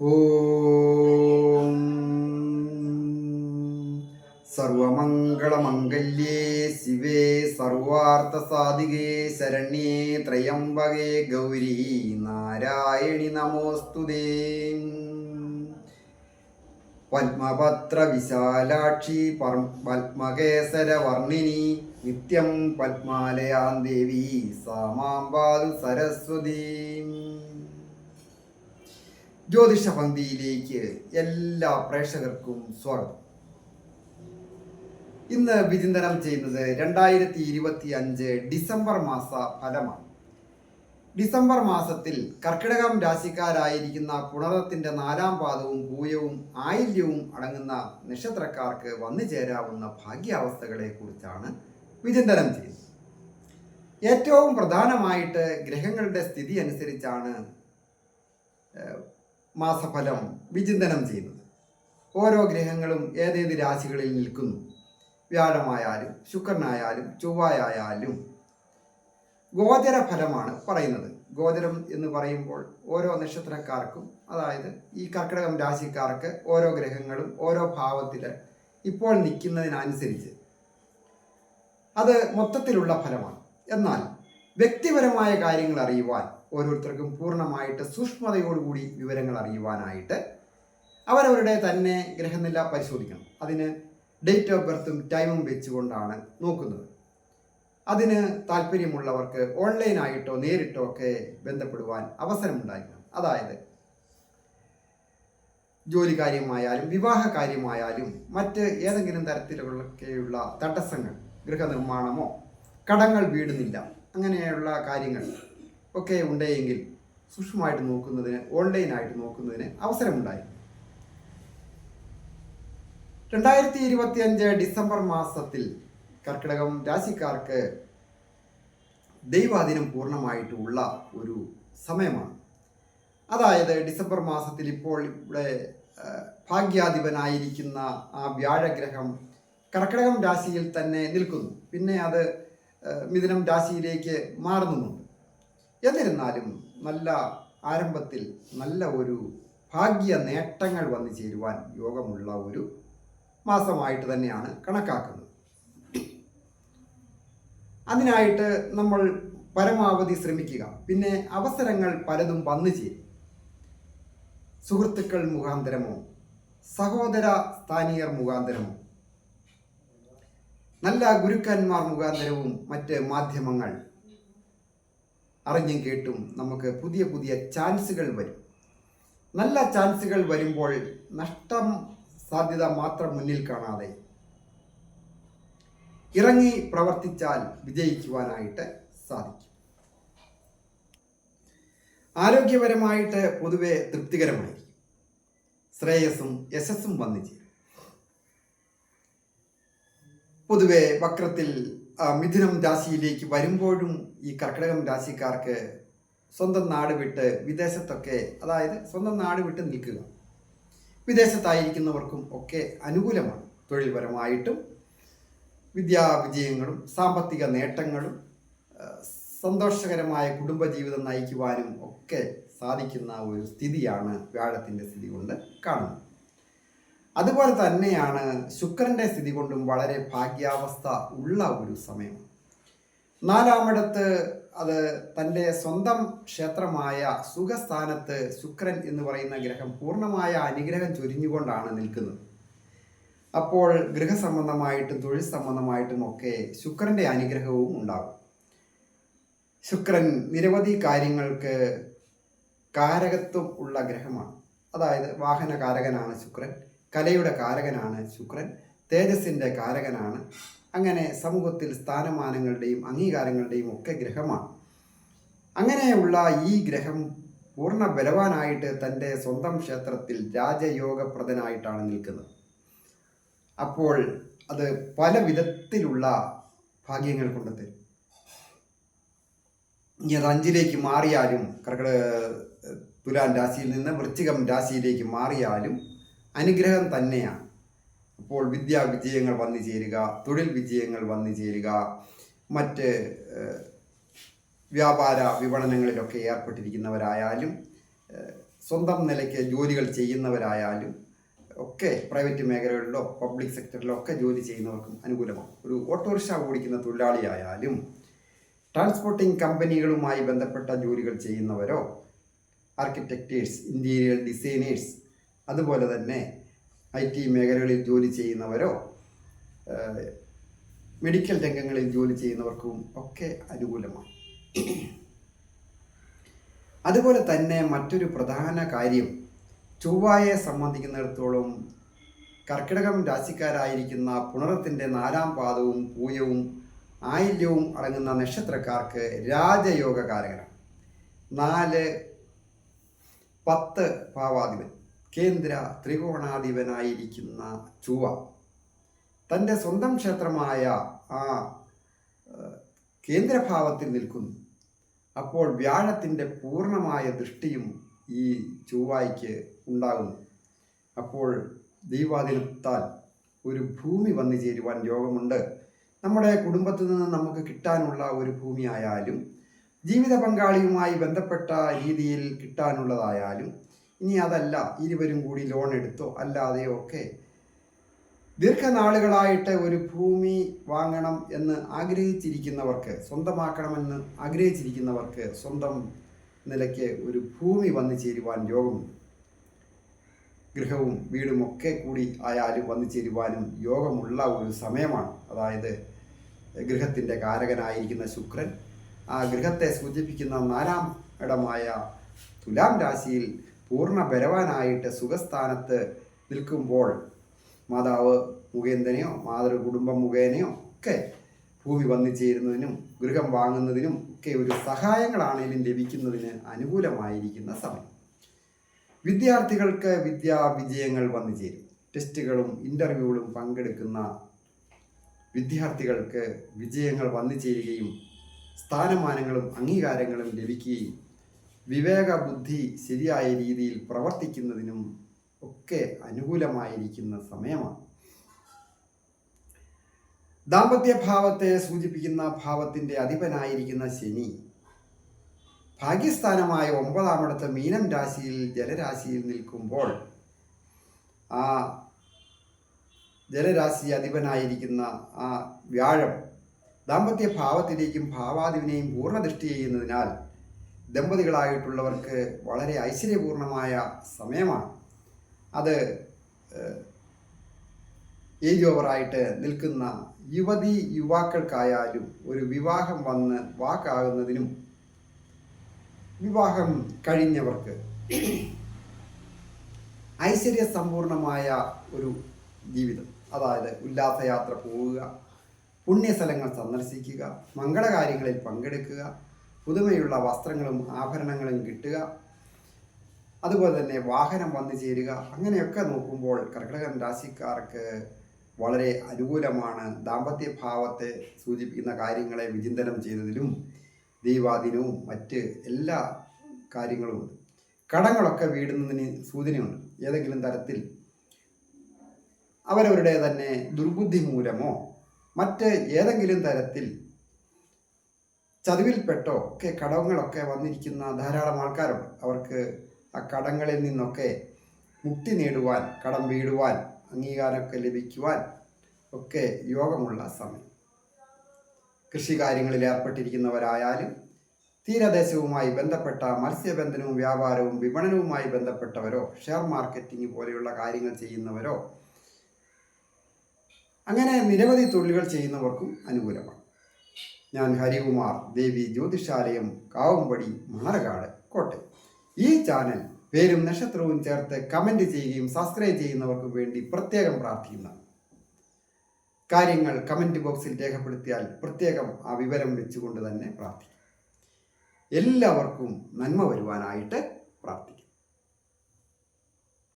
ഓം. സർവമംഗളമംഗല്യേ ശിവേ സർവാർത്ഥസാധികേ ശരണ്യേ ത്രയംബകേ ഗൗരി നാരായണി നമോസ്തുതേ. പത്മപത്ര വിശാലാക്ഷി പത്മകേസര നിത്യം പത്മാലയാം ദേവി സാമാമ്പാതു സരസ്വതീ ജ്യോതിഷ പന്തിയിലേക്ക് എല്ലാ പ്രേക്ഷകർക്കും സ്വാഗതം. ഇന്ന് വിചിന്തനം ചെയ്യുന്നത് രണ്ടായിരത്തി ഇരുപത്തി അഞ്ച് ഡിസംബർ മാസ ഫലമാണ്. ഡിസംബർ മാസത്തിൽ കർക്കിടകം രാശിക്കാരായിരിക്കുന്ന പുണറത്തിന്റെ നാലാം പാദവും പൂയവും ആയില്യവും അടങ്ങുന്ന നക്ഷത്രക്കാർക്ക് വന്നു ചേരാവുന്ന ഭാഗ്യാവസ്ഥകളെ കുറിച്ചാണ് വിചിന്തനം ചെയ്യുന്നത്. ഏറ്റവും പ്രധാനമായിട്ട് ഗ്രഹങ്ങളുടെ സ്ഥിതി അനുസരിച്ചാണ് മാസഫലം വിചിന്തനം ചെയ്യുന്നത്. ഓരോ ഗ്രഹങ്ങളും ഏതേത് രാശികളിൽ നിൽക്കുന്നു? വ്യാഴമായാലും ശുക്രനായാലും ചൊവ്വായാലും. ഗോചര ഫലമാണ് പറയുന്നത്. ഗോചരം എന്ന് പറയുമ്പോൾ ഓരോ നക്ഷത്രക്കാർക്കും അതായത് ഈ കർക്കിടകം രാശിക്കാർക്ക് ഓരോ ഗ്രഹങ്ങളും ഓരോ ഭാവത്തിൽ ഇപ്പോൾ നിൽക്കുന്നതിനനുസരിച്ച്. അത് മൊത്തത്തിലുള്ള ഫലമാണ്. എന്നാൽ വ്യക്തിപരമായ കാര്യങ്ങൾ അറിയുവാൻ ഓരോരുത്തർക്കും പൂർണമായിട്ട് സൂക്ഷ്മതയോടുകൂടി വിവരങ്ങൾ അറിയുവാനായിട്ട് അവരവരുടെ തന്നെ ഗ്രഹനില പരിശോധിക്കണം. അതിന് ഡേറ്റ് ഓഫ് ബർത്തും ടൈമും വെച്ചുകൊണ്ടാണ് നോക്കുന്നത്. അതിന് താല്പര്യമുള്ളവർക്ക് ഓൺലൈനായിട്ടോ നേരിട്ടോ ഒക്കെ ബന്ധപ്പെടുവാൻ അവസരമുണ്ടായിരിക്കണം. അതായത് ജോലി കാര്യമായാലും വിവാഹ കാര്യമായാലും മറ്റ് ഏതെങ്കിലും തരത്തിലൊക്കെയുള്ള തടസ്സങ്ങൾ ഗൃഹനിർമ്മാണമോ കടങ്ങൾ വീടുന്നില്ല അങ്ങനെയുള്ള കാര്യങ്ങൾ ഒക്കെ ഉണ്ടെങ്കിൽ സൂക്ഷ്മമായിട്ട് നോക്കുന്നതിന് ഓൺലൈനായിട്ട് നോക്കുന്നതിന് അവസരമുണ്ടായി. രണ്ടായിരത്തി ഇരുപത്തി അഞ്ച് ഡിസംബർ മാസത്തിൽ കർക്കിടകം രാശിക്കാർക്ക് ദൈവാധീനം പൂർണമായിട്ടുള്ള ഒരു സമയമാണ്. അതായത് ഡിസംബർ മാസത്തിൽ ഇപ്പോൾ ഇവിടെ ഭാഗ്യാധിപനായിരിക്കുന്ന ആ വ്യാഴഗ്രഹം കർക്കിടകം രാശിയിൽ തന്നെ നിൽക്കുന്നു. പിന്നെ അത് മിഥുനം രാശിയിലേക്ക് മാറുന്നുമുണ്ട്. എന്നിരുന്നാലും നല്ല ആരംഭത്തിൽ നല്ല ഒരു ഭാഗ്യ നേട്ടങ്ങൾ വന്നു ചേരുവാൻ യോഗമുള്ള ഒരു മാസമായിട്ട് തന്നെയാണ് കണക്കാക്കുന്നത്. അതിനായിട്ട് നമ്മൾ പരമാവധി ശ്രമിക്കുക. പിന്നെ അവസരങ്ങൾ പലതും വന്നു ചേരും. സുഹൃത്തുക്കൾ മുഖാന്തരമോ സഹോദര സ്ഥാനീയർ മുഖാന്തരമോ നല്ല ഗുരുക്കന്മാർ മുഖാന്തരവും മറ്റ് മാധ്യമങ്ങൾ അറിഞ്ഞും കേട്ടും നമുക്ക് പുതിയ പുതിയ ചാൻസുകൾ വരും. നല്ല ചാൻസുകൾ വരുമ്പോൾ നഷ്ടം സാധ്യത മാത്രം മുന്നിൽ കാണാതെ ഇറങ്ങി പ്രവർത്തിച്ചാൽ വിജയിക്കുവാനായിട്ട് സാധിക്കും. ആരോഗ്യപരമായിട്ട് പൊതുവെ തൃപ്തികരമായിരിക്കും. ശ്രേയസ്സും യശസ്സും വന്നു ചേരും. പൊതുവെ വക്രത്തിൽ മിഥുനം രാശിയിലേക്ക് വരുമ്പോഴും ഈ കർക്കിടകം രാശിക്കാർക്ക് സ്വന്തം നാട് വിട്ട് വിദേശത്തൊക്കെ അതായത് സ്വന്തം നാട് വിട്ട് നിൽക്കുക. വിദേശത്തായിരിക്കുന്നവർക്കും ഒക്കെ അനുകൂലമാണ് തൊഴിൽപരമായിട്ടും വിദ്യാവിജയങ്ങളും സാമ്പത്തിക നേട്ടങ്ങളും സന്തോഷകരമായ കുടുംബജീവിതം നയിക്കുവാനും ഒക്കെ സാധിക്കുന്ന ഒരു സ്ഥിതിയാണ് വ്യാഴത്തിന്റെ സ്ഥിതി കൊണ്ട് കാണുന്നത്. അതുപോലെ തന്നെയാണ് ശുക്രന്റെ സ്ഥിതി കൊണ്ടും വളരെ ഭാഗ്യാവസ്ഥ ഉള്ള ഒരു സമയം. നാലാമിടത്ത് അത് തന്റെ സ്വന്തം ക്ഷേത്രമായ സുഖസ്ഥാനത്ത് ശുക്രൻ എന്ന് പറയുന്ന ഗ്രഹം പൂർണമായ അനുഗ്രഹം ചൊരിഞ്ഞുകൊണ്ടാണ് നിൽക്കുന്നത്. അപ്പോൾ ഗൃഹസംബന്ധമായിട്ടും തൊഴിൽ സംബന്ധമായിട്ടും ഒക്കെ ശുക്രന്റെ അനുഗ്രഹവും ഉണ്ടാകും. ശുക്രൻ നിരവധി കാര്യങ്ങൾക്ക് കാരകത്വം ഉള്ള ഗ്രഹമാണ്. അതായത് വാഹന കാരകനാണ് ശുക്രൻ. കലയുടെ കാരകനാണ് ശുക്രൻ തേജസ്സിന്റെ കാരകനാണ്. അങ്ങനെ സമൂഹത്തിൽ സ്ഥാനമാനങ്ങളുടെയും അംഗീകാരങ്ങളുടെയും ഒക്കെ ഗ്രഹമാണ്. അങ്ങനെയുള്ള ഈ ഗ്രഹം പൂർണ ബലവാനായിട്ട് തന്റെ സ്വന്തം ക്ഷേത്രത്തിൽ രാജയോഗപ്രദനായിട്ടാണ് നിൽക്കുന്നത്. അപ്പോൾ അത് പല വിധത്തിലുള്ള ഭാഗ്യങ്ങൾ കൊണ്ടെത്തും ഇനി അത് അഞ്ചിലേക്ക് മാറിയാലും കർക്കിടക തുലാൻ രാശിയിൽ നിന്ന് വൃശ്ചികം രാശിയിലേക്ക് മാറിയാലും അനുഗ്രഹം തന്നെയാണ്. അപ്പോൾ വിദ്യാ വിജയങ്ങൾ വന്നു ചേരുക തൊഴിൽ വിജയങ്ങൾ വന്നു ചേരുക മറ്റ് വ്യാപാര വിപണനങ്ങളിലൊക്കെ ഏർപ്പെട്ടിരിക്കുന്നവരായാലും സ്വന്തം നിലയ്ക്ക് ജോലികൾ ചെയ്യുന്നവരായാലും ഒക്കെ പ്രൈവറ്റ് മേഖലകളിലോ പബ്ലിക് സെക്ടറിലോ ഒക്കെ ജോലി ചെയ്യുന്നവർക്കും അനുകൂലമാണ്. ഒരു ഓട്ടോറിക്ഷ ഓടിക്കുന്ന തൊഴിലാളിയായാലും ട്രാൻസ്പോർട്ടിംഗ് കമ്പനികളുമായി ബന്ധപ്പെട്ട ജോലികൾ ചെയ്യുന്നവരോ ആർക്കിടെക്റ്റേഴ്സ് ഇന്റീരിയർ ഡിസൈനേഴ്സ് അതുപോലെ തന്നെ ഐ ടി മേഖലകളിൽ ജോലി ചെയ്യുന്നവരോ മെഡിക്കൽ രംഗങ്ങളിൽ ജോലി ചെയ്യുന്നവർക്കും ഒക്കെ അനുകൂലമാണ്. അതുപോലെ തന്നെ മറ്റൊരു പ്രധാന കാര്യം ചൊവ്വായെ സംബന്ധിക്കുന്നിടത്തോളം കർക്കിടകം രാശിക്കാരായിരിക്കുന്ന പുണറത്തിന്റെ നാലാം പാദവും പൂയവും ആയില്യവും അടങ്ങുന്ന നക്ഷത്രക്കാർക്ക് രാജയോഗകാരകനാണ് നാല് പത്ത് ഭാവാധിപൻ കേന്ദ്ര ത്രികോണാധിപനായിരിക്കുന്ന ചുവ. തന്റെ സ്വന്തം ക്ഷേത്രമായ ആ കേന്ദ്രഭാവത്തിൽ നിൽക്കുന്നു. അപ്പോൾ വ്യാഴത്തിന്റെ പൂർണമായ ദൃഷ്ടിയും ഈ ചൊവ്വായ്ക്ക് ഉണ്ടാകുന്നു. അപ്പോൾ ദൈവാധീനത്താൽ ഒരു ഭൂമി വന്നു ചേരുവാൻ യോഗമുണ്ട്. നമ്മുടെ കുടുംബത്തിൽ നിന്ന് നമുക്ക് കിട്ടാനുള്ള ഒരു ഭൂമിയായാലും ജീവിത പങ്കാളിയുമായി ബന്ധപ്പെട്ട രീതിയിൽ കിട്ടാനുള്ളതായാലും ഇനി അതല്ല ഇരുവരും കൂടി ലോൺ എടുത്തോ അല്ലാതെയോ ഒക്കെ. ദീർഘനാളുകളായിട്ട് ഒരു ഭൂമി വാങ്ങണം എന്ന് ആഗ്രഹിച്ചിരിക്കുന്നവർക്ക് സ്വന്തമാക്കണമെന്ന് ആഗ്രഹിച്ചിരിക്കുന്നവർക്ക് സ്വന്തം നിലയ്ക്ക് ഒരു ഭൂമി വന്നു ചേരുവാൻ യോഗമുണ്ട് ഗൃഹവും വീടും ഒക്കെ കൂടി ആയാലും വന്നു ചേരുവാനും യോഗമുള്ള ഒരു സമയമാണ്. അതായത് ഗൃഹത്തിന്റെ കാരകനായിരിക്കുന്ന ശുക്രൻ ആ ഗൃഹത്തെ സൂചിപ്പിക്കുന്ന നാലാം ഇടമായ തുലാം രാശിയിൽ പൂർണ ബലവാനായിട്ട് സുഖസ്ഥാനത്ത് നിൽക്കുമ്പോൾ മാതാവ് മുഖേന്തനെയോ മാതൃകുടുംബം മുഖേനയോ ഒക്കെ ഭൂമി വന്നു ചേരുന്നതിനും ഗൃഹം വാങ്ങുന്നതിനും ഒക്കെ ഒരു സഹായങ്ങളാണേലും ലഭിക്കുന്നതിന് അനുകൂലമായിരിക്കുന്ന സമയം. വിദ്യാർത്ഥികൾക്ക് വിദ്യാ വിജയങ്ങൾ വന്നു ചേരും ടെസ്റ്റുകളും ഇന്റർവ്യൂകളും പങ്കെടുക്കുന്ന വിദ്യാർത്ഥികൾക്ക് വിജയങ്ങൾ വന്നു ചേരുകയും സ്ഥാനമാനങ്ങളും അംഗീകാരങ്ങളും ലഭിക്കുകയും വിവേക ബുദ്ധി ശരിയായ രീതിയിൽ പ്രവർത്തിക്കുന്നതിനും ഒക്കെ അനുകൂലമായിരിക്കുന്ന സമയമാണ്. ദാമ്പത്യ ഭാവത്തെ സൂചിപ്പിക്കുന്ന ഭാവത്തിന്റെ അധിപനായിരിക്കുന്ന ശനി ഭാഗ്യസ്ഥാനമായ ഒമ്പതാമടത്തെ മീനം രാശിയിൽ ജലരാശിയിൽ നിൽക്കുമ്പോൾ ആ ജലരാശി അധിപനായിരിക്കുന്ന ആ വ്യാഴം ദാമ്പത്യ ഭാവത്തിലേക്കും ഭാവാധിപനെയും പൂർണദൃഷ്ടി ചെയ്യുന്നതിനാൽ ദമ്പതികളായിട്ടുള്ളവർക്ക് വളരെ ഐശ്വര്യപൂർണമായ സമയമാണ്. അത് ഏജ് ഓവറായിട്ട് നിൽക്കുന്ന യുവതി യുവാക്കൾക്കായാലും ഒരു വിവാഹം വന്ന് വാക്കാകുന്നതിനും വിവാഹം കഴിഞ്ഞവർക്ക് ഐശ്വര്യ സമ്പൂർണമായ ഒരു ജീവിതം. അതായത് ഉല്ലാസയാത്ര പോവുക പുണ്യസ്ഥലങ്ങൾ സന്ദർശിക്കുക മംഗളകാര്യങ്ങളിൽ പങ്കെടുക്കുക പുതുമയുള്ള വസ്ത്രങ്ങളും ആഭരണങ്ങളും കിട്ടുക. അതുപോലെ തന്നെ വാഹനം വന്നു ചേരുക. അങ്ങനെയൊക്കെ നോക്കുമ്പോൾ കർക്കിടകൻ രാശിക്കാർക്ക് വളരെ അനുകൂലമാണ്. ദാമ്പത്യ ഭാവത്തെ സൂചിപ്പിക്കുന്ന കാര്യങ്ങളെ വിചിന്തനം ചെയ്തതിലും ദൈവാധീനവും മറ്റ് എല്ലാ കാര്യങ്ങളുമുണ്ട് കടങ്ങളൊക്കെ വീടുന്നതിന് സൂചനയുണ്ട്. ഏതെങ്കിലും തരത്തിൽ അവരവരുടെ തന്നെ ദുർബുദ്ധി മൂലമോ മറ്റ് ഏതെങ്കിലും തരത്തിൽ ചതിവിൽപ്പെട്ടോ ഒക്കെ കടങ്ങളൊക്കെ വന്നിരിക്കുന്ന ധാരാളം ആൾക്കാരുണ്ട് അവർക്ക് ആ കടങ്ങളിൽ നിന്നൊക്കെ മുക്തി നേടുവാൻ കടം വീടുവാൻ അംഗീകാരമൊക്കെ ലഭിക്കുവാൻ ഒക്കെ യോഗമുള്ള സമയം. കൃഷി കാര്യങ്ങളിൽ ഏർപ്പെട്ടിരിക്കുന്നവരായാലും തീരദേശവുമായി ബന്ധപ്പെട്ട മത്സ്യബന്ധനവും വ്യാപാരവും വിപണനവുമായി ബന്ധപ്പെട്ടവരോ ഷെയർ മാർക്കറ്റിംഗ് പോലെയുള്ള കാര്യങ്ങൾ ചെയ്യുന്നവരോ അങ്ങനെ നിരവധി തൊഴിലുകൾ ചെയ്യുന്നവർക്കും അനുകൂലമാണ്. ഞാൻ ഹരികുമാർ ദേവി ജ്യോതിഷാലയം കാവുംപടി മണർകാട് കോട്ടയം. ഈ ചാനൽ പേരും നക്ഷത്രവും ചേർത്ത് കമന്റ് ചെയ്യുകയും സബ്സ്ക്രൈബ് ചെയ്യുന്നവർക്ക് വേണ്ടി പ്രത്യേകം പ്രാർത്ഥിക്കുന്നതാണ് കാര്യങ്ങൾ കമന്റ് ബോക്സിൽ രേഖപ്പെടുത്തിയാൽ പ്രത്യേകം ആ വിവരം വെച്ചുകൊണ്ട് തന്നെ പ്രാർത്ഥിക്കും. എല്ലാവർക്കും നന്മ വരുവാനായിട്ട് പ്രാർത്ഥിക്കും.